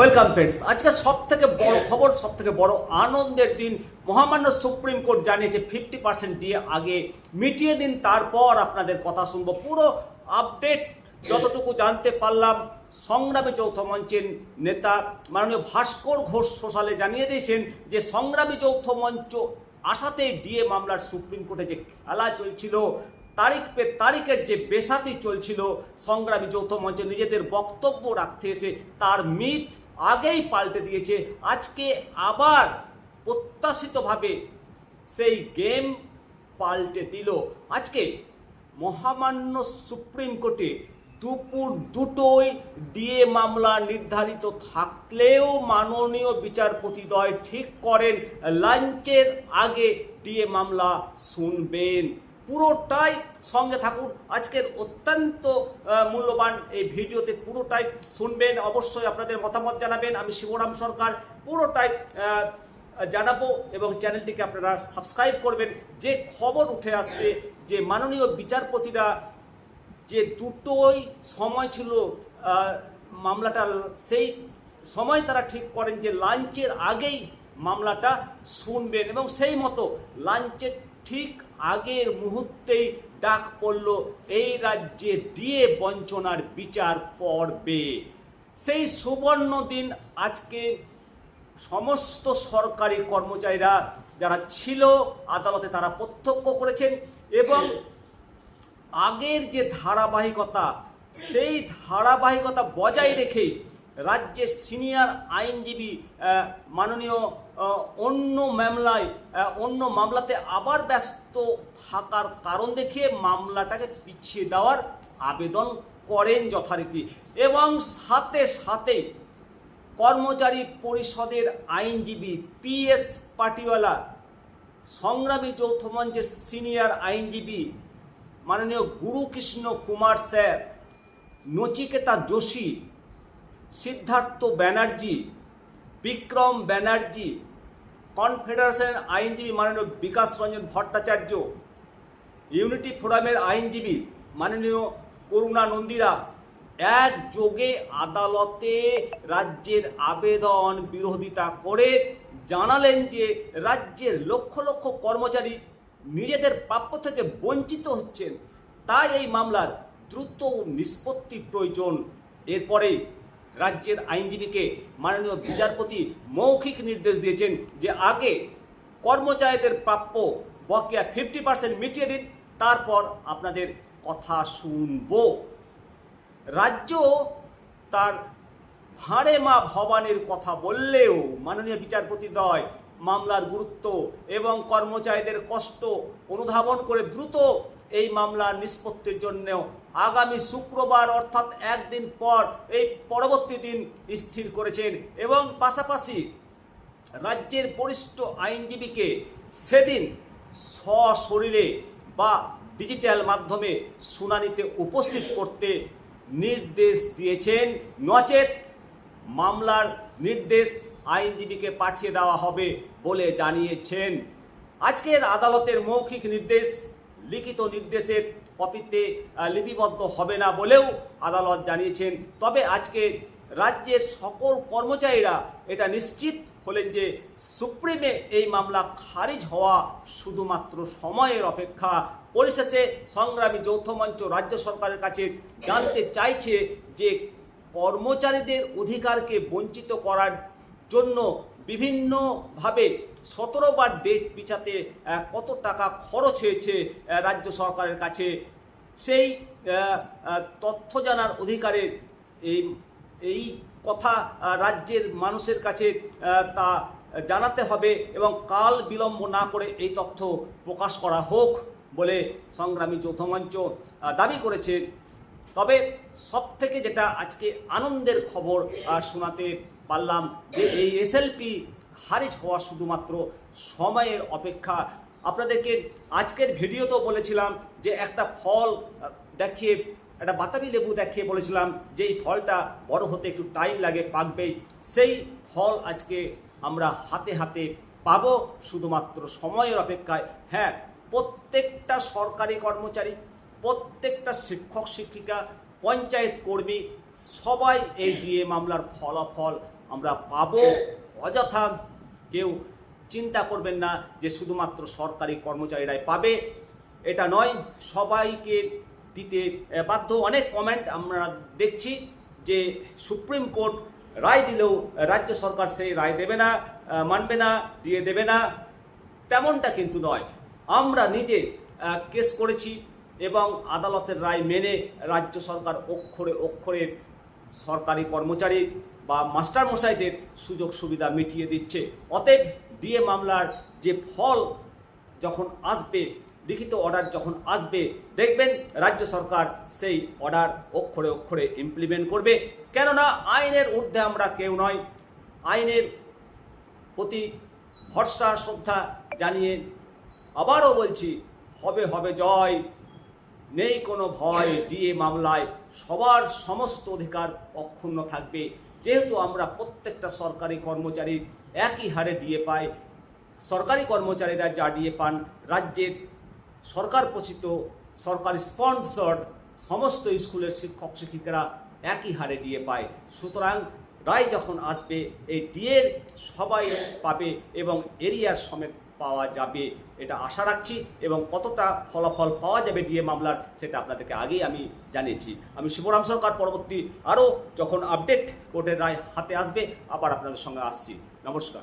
Welcome friends আজকে সব থেকে বড় খবর সব থেকে বড় আনন্দের দিন। মহামান্য সুপ্রিম কোর্ট জানিয়েছে ফিফটি পার্সেন্ট দিয়ে আগে মিটিয়ে দিন, তারপর আপনাদের কথা শুনব। পুরো আপডেট যতটুকু জানতে পারলাম, সংগ্রামী যৌথ মঞ্চের নেতা মাননীয় ভাস্কর ঘোষ সোশ্যালে জানিয়ে দিয়েছেন যে, সংগ্রামী যৌথ মঞ্চ আশাতেই ডিএ মামলার সুপ্রিম কোর্টে যে খেলা চলছিল, তারিখ পে তারিখের যে বেসাতি চলছিল, সংগ্রামী যৌথ মঞ্চে নিজেদের বক্তব্য রাখতে এসে তার মিথ আগেই পাল্টে দিয়েছে। আজকে আবার প্রত্যাশিতভাবে সেই গেম পাল্টে দিল। আজকে মহামান্য সুপ্রিম কোর্টে দুপুর দুটোই ডিএ মামলা নির্ধারিত থাকলেও মাননীয় বিচারপতিদ্বয় ঠিক করেন, লাঞ্চের আগে ডিএ মামলা শুনবেন। পুরোটাই সঙ্গে থাকুন। আজকের অত্যন্ত মূল্যবান এই ভিডিওতে পুরোটাই শুনবেন। অবশ্যই আপনাদের মতামত জানাবেন। আমি শিবরাম সরকার। পুরোটাই জানাব এবং চ্যানেলটিকে আপনারা সাবস্ক্রাইব করবেন। যে খবর উঠে আসছে, যে মাননীয় বিচারপতিরা যে দুটোই সময় ছিল মামলাটা সেই সময় তারা ঠিক করেন যে লাঞ্চের আগেই মামলাটা শুনবেন এবং সেই মতো লাঞ্চের ঠিক আগের মুহূর্তেই ডাক পড়ল, এই রাজ্যে দিয়ে বঞ্চনার বিচার পড়বে। সেই সুবর্ণ দিন আজকে সমস্ত সরকারি কর্মচারীরা যারা ছিল আদালতে তারা প্রত্যক্ষ করেছেন এবং আগের যে ধারাবাহিকতা, সেই ধারাবাহিকতা বজায় রেখে রাজ্যের সিনিয়র আইনজীবী মাননীয় অন্য মামলায় অন্য মামলাতে আবার ব্যস্ত থাকার কারণ দেখিয়ে মামলাটাকে পিছিয়ে দেওয়ার আবেদন করেন যথারীতি। এবং সাথে সাথে কর্মচারী পরিষদের আইনজীবী পি এস পাটিওয়ালা, সংগ্রামী যৌথ মঞ্চের সিনিয়র আইনজীবী মাননীয় গুরুকৃষ্ণ কুমার স্যার, নচিকেতা যোশী সিদ্ধার্থ ব্যানার্জি, বিক্রম ব্যানার্জি, কনফেডারেশন আইনজীবী মাননীয় বিকাশ রঞ্জন ভট্টাচার্য, ইউনিটি ফোরামের আইনজীবী মাননীয় করুণা নন্দীরা একযোগে আদালতে রাজ্যের আবেদন বিরোধিতা করে জানালেন যে রাজ্যের লক্ষ লক্ষ কর্মচারী নিজেদের প্রাপ্য থেকে বঞ্চিত হচ্ছেন। তাই এই মামলার দ্রুত নিষ্পত্তি প্রয়োজন। এরপরে রাজ্যের আইনজীবীকে মাননীয় বিচারপতি মৌখিক নির্দেশ দিয়েছেন যে আগে কর্মচারীদের প্রাপ্য বকেয়া ফিফটি পার্সেন্ট মিটিয়ে দিন, তারপর আপনাদের কথা শুনব। রাজ্য তার ভাঁড়ে মা ভবানের কথা বললেও মাননীয় বিচারপতি দয় মামলার গুরুত্ব এবং কর্মচারীদের কষ্ট অনুধাবন করে দ্রুত এই মামলার নিষ্পত্তির জন্য আগামী শুক্রবার অর্থাৎ একদিন পর এই পরবর্তী দিন স্থির করেছেন এবং পাশাপাশি রাজ্যের বরিষ্ঠ আইনজীবীকে সেদিন সশরীরে বা ডিজিটাল মাধ্যমে শুনানিতে উপস্থিত করতে নির্দেশ দিয়েছেন। নচেত মামলার নির্দেশ আইনজীবীকে পাঠিয়ে দেওয়া হবে বলে জানিয়েছেন। আজকের আদালতের মৌখিক নির্দেশ, লিখিত নির্দেশের কপিতে লিপিবদ্ধ হবে না বলেও আদালত জানিয়েছেন। তবে আজকে রাজ্যের সকল কর্মচারীরা এটা নিশ্চিত হলেন যে সুপ্রিমে এই মামলা খারিজ হওয়া শুধুমাত্র সময়ের অপেক্ষা। পরিশেষে সংগ্রামী যৌথ মঞ্চ রাজ্য সরকারের কাছে জানতে চাইছে যে কর্মচারীদের অধিকারকে বঞ্চিত করার জন্য বিভিন্নভাবে সতেরো বার ডেট পিছাতে কত টাকা খরচ হয়েছে রাজ্য সরকারের কাছে? সেই তথ্য জানার অধিকারে এই এই কথা রাজ্যের মানুষের কাছে তা জানাতে হবে এবং কাল বিলম্ব না করে এই তথ্য প্রকাশ করা হোক বলে সংগ্রামী যৌথ দাবি করেছে। তবে সব থেকে যেটা আজকে আনন্দের খবর শোনাতে পারলাম যে এই এসএলপি খারিজ হওয়া শুধুমাত্র সময়ের অপেক্ষা। আপনাদেরকে আজকের ভিডিওতেও বলেছিলাম যে একটা ফল দেখিয়ে, একটা বাতাবি লেবু দেখিয়ে বলেছিলাম যে এই ফলটা বড় হতে একটু টাইম লাগে, পাকবেই। সেই ফল আজকে আমরা হাতে হাতে পাবো শুধুমাত্র সময়ের অপেক্ষায়। হ্যাঁ প্রত্যেকটা সরকারি কর্মচারী, প্রত্যেকটা শিক্ষক, শিক্ষিকা, পঞ্চায়েত কর্মী সবাই এই ডিএ মামলার ফলাফল আমরা পাব। অযথা কেউ চিন্তা করবেন না যে শুধুমাত্র সরকারি কর্মচারীরাই পাবে। এটা নয়, সবাইকে দিতে বাধ্য। অনেক কমেন্ট আমরা দেখছি যে সুপ্রিম কোর্ট রায় দিলেও রাজ্য সরকার সেই রায় দেবে না মানবে না, দিয়ে দেবে না। তেমনটা কিন্তু নয়। আমরা নিজে কেস করেছি এবং আদালতের রায় মেনে রাজ্য সরকার অক্ষরে অক্ষরে সরকারি কর্মচারী বা মাস্টার মশাইদের সুযোগ সুবিধা মিটিয়ে দিচ্ছে। অতএব ডিএ মামলার যে ফল যখন আসবে, লিখিত অর্ডার যখন আসবে, দেখবেন রাজ্য সরকার সেই অর্ডার অক্ষরে অক্ষরে ইমপ্লিমেন্ট করবে। কেননা আইনের ঊর্ধ্বে আমরা কেউ নয়। আইনের প্রতি ভরসা, শ্রদ্ধা জানিয়ে আবারও বলছি, হবে হবে জয়। নেই কোনো ভয় দিয়ে মামলায় সবার সমস্ত অধিকার অক্ষুণ্ণ থাকবে। যেহেতু আমরা প্রত্যেকটা সরকারি কর্মচারী একই হারে দিয়ে পাই, সরকারি কর্মচারীরা যা দিয়ে পান, রাজ্যের সরকার পোষিত, সরকার স্পন্সর্ড সমস্ত স্কুলের শিক্ষক শিক্ষিকারা একই হারে দিয়ে পায়। সুতরাং রায় যখন আসবে, এই ডিএর সবাই পাবে এবং এরিয়ার সমেত পাওয়া যাবে, এটা আশা রাখছি এবং কতটা ফলাফল পাওয়া যাবে ডিএ মামলার সেটা আপনাদেরকে আগেই আমি জানিয়েছি। আমি শিবরাম সরকার, পরবর্তী আরও যখন আপডেট কোর্টের রায় হাতে আসবে, আবার আপনাদের সঙ্গে আসছি। নমস্কার।